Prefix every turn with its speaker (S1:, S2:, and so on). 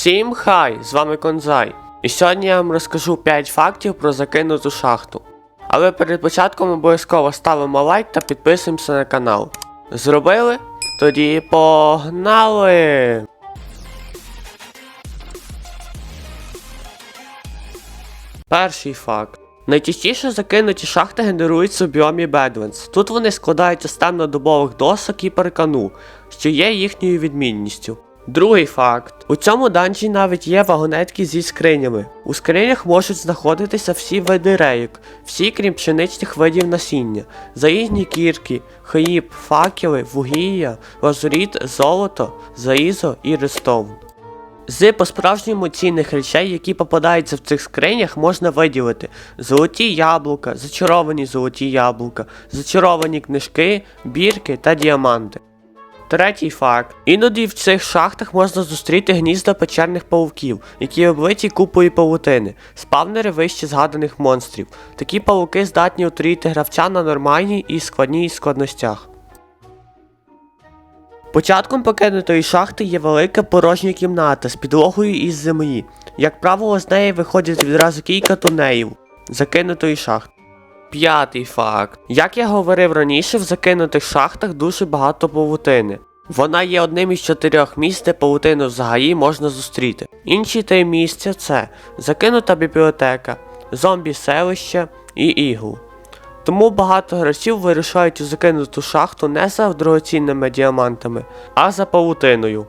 S1: Всім хай! З вами Конзай. І сьогодні я вам розкажу 5 фактів про закинуту шахту. Але перед початком обов'язково ставимо лайк та підписуємося на канал. Зробили? Тоді погнали! Перший факт. Найчастіше закинуті шахти генеруються у біомі Бедвенс. Тут вони складаються з темнодобових досок і перкану, що є їхньою відмінністю. Другий факт. У цьому данжі навіть є вагонетки зі скринями. У скринях можуть знаходитися всі види рейок, всі крім пшеничних видів насіння, заїзні кірки, хліб, факели, вугілля, лазуріт, золото, заїзо і рестоун. З по-справжньому цінних речей, які попадаються в цих скринях, можна виділити золоті яблука, зачаровані золоті яблука, зачаровані книжки, бірки та діаманти. Третій факт. Іноді в цих шахтах можна зустріти гнізда печерних павуків, які облиті купою павутини, спавнери вище згаданих монстрів. Такі павуки здатні отруїти гравця на нормальній і складній складностях. Початком покинутої шахти є велика порожня кімната з підлогою із землі. Як правило, з неї виходять відразу кілька тунеїв закинутої шахти. П'ятий факт. Як я говорив раніше, в закинутих шахтах дуже багато павутини. Вона є одним із чотирьох місць, де павутину взагалі можна зустріти. Інші три місця це закинута бібліотека, зомбі-селище і ігл. Тому багато гравців вирішають у закинуту шахту не за дорогоцінними діамантами, а за павутиною.